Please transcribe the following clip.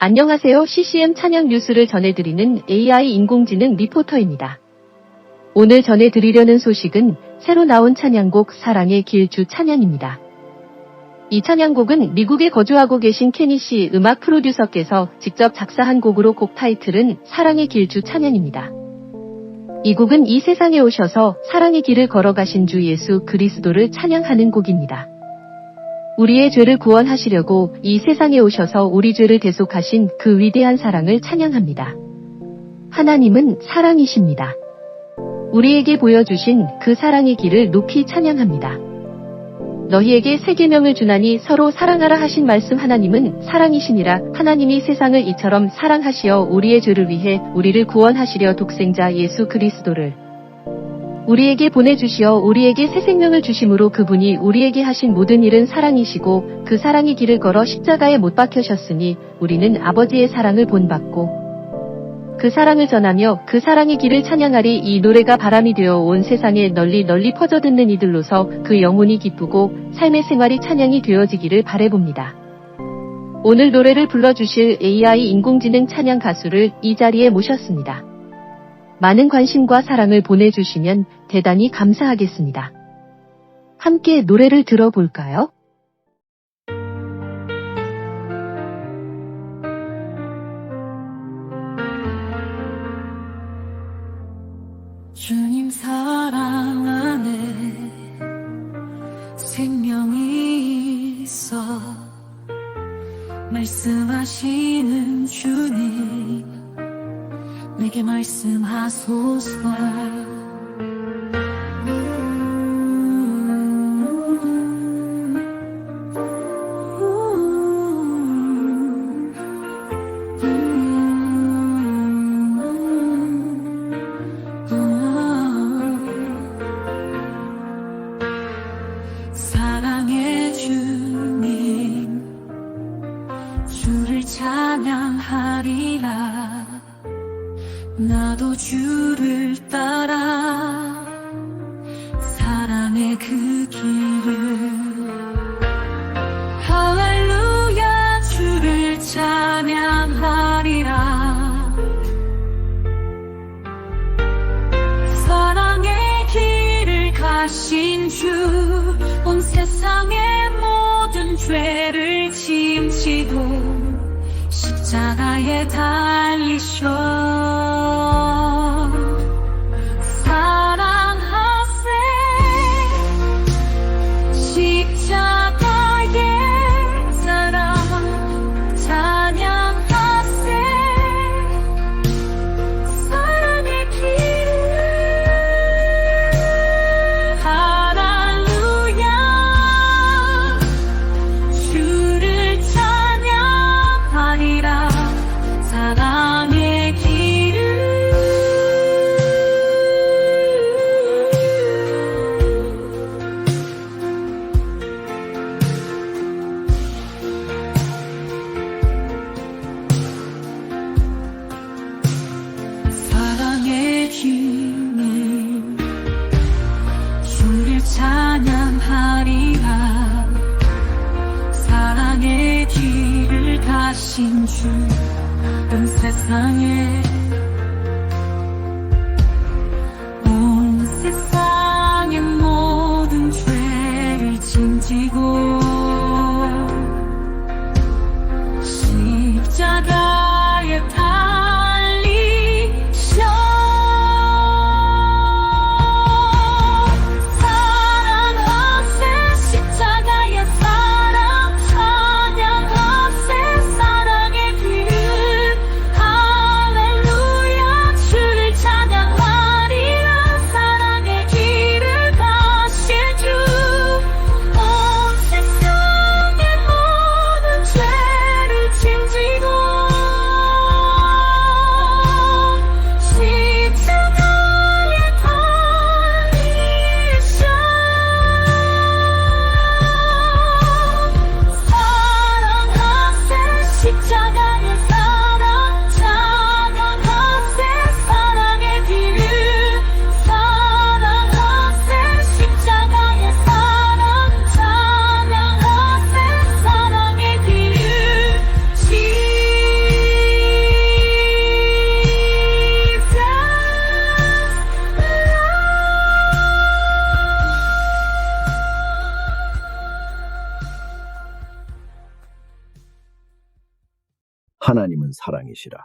안녕하세요. CCM 찬양 뉴스를 전해드리는 AI 인공지능 리포터입니다. 오늘 전해드리려는 소식은 새로 나온 찬양곡 사랑의 길주 찬양입니다. 이 찬양곡은 미국에 거주하고 계신 케니 씨 음악 프로듀서께서 직접 작사한 곡으로 곡 타이틀은 사랑의 길주 찬양입니다. 이 곡은 이 세상에 오셔서 사랑의 길을 걸어가신 주 예수 그리스도를 찬양하는 곡입니다. 우리의 죄를 구원하시려고 이 세상에 오셔서 우리 죄를 대속하신 그 위대한 사랑을 찬양합니다. 하나님은 사랑이십니다. 우리에게 보여주신 그 사랑의 길을 높이 찬양합니다. 너희에게 세 계명을 주나니 서로 사랑하라 하신 말씀 하나님은 사랑이시니라 하나님이 세상을 이처럼 사랑하시어 우리의 죄를 위해 우리를 구원하시려 독생자 예수 그리스도를 우리에게 보내주시어 우리에게 새 생명을 주심으로 그분이 우리에게 하신 모든 일은 사랑이시고 그 사랑의 길을 걸어 십자가에 못 박혀셨으니 우리는 아버지의 사랑을 본받고 그 사랑을 전하며 그 사랑의 길을 찬양하리 이 노래가 바람이 되어 온 세상에 널리 널리 퍼져 듣는 이들로서 그 영혼이 기쁘고 삶의 생활이 찬양이 되어지기를 바래봅니다. 오늘 노래를 불러주실 AI 인공지능 찬양 가수를 이 자리에 모셨습니다. 많은 관심과 사랑을 보내주시면 대단히 감사하겠습니다. 함께 노래를 들어볼까요? 주님 사랑 안에 생명이 있어 말씀하시는 주님 내게 말씀하소서. 사랑의 주님 주를 찬양하리라 나도 주를 따라 사랑의 그 길을. 할렐루야 주를 찬양하리라. 사랑의 길을 가신 주 온 세상의 모든 죄를 짐지고 십자가에 달리셔 가신 주은 세상에 하나님은 사랑이시라.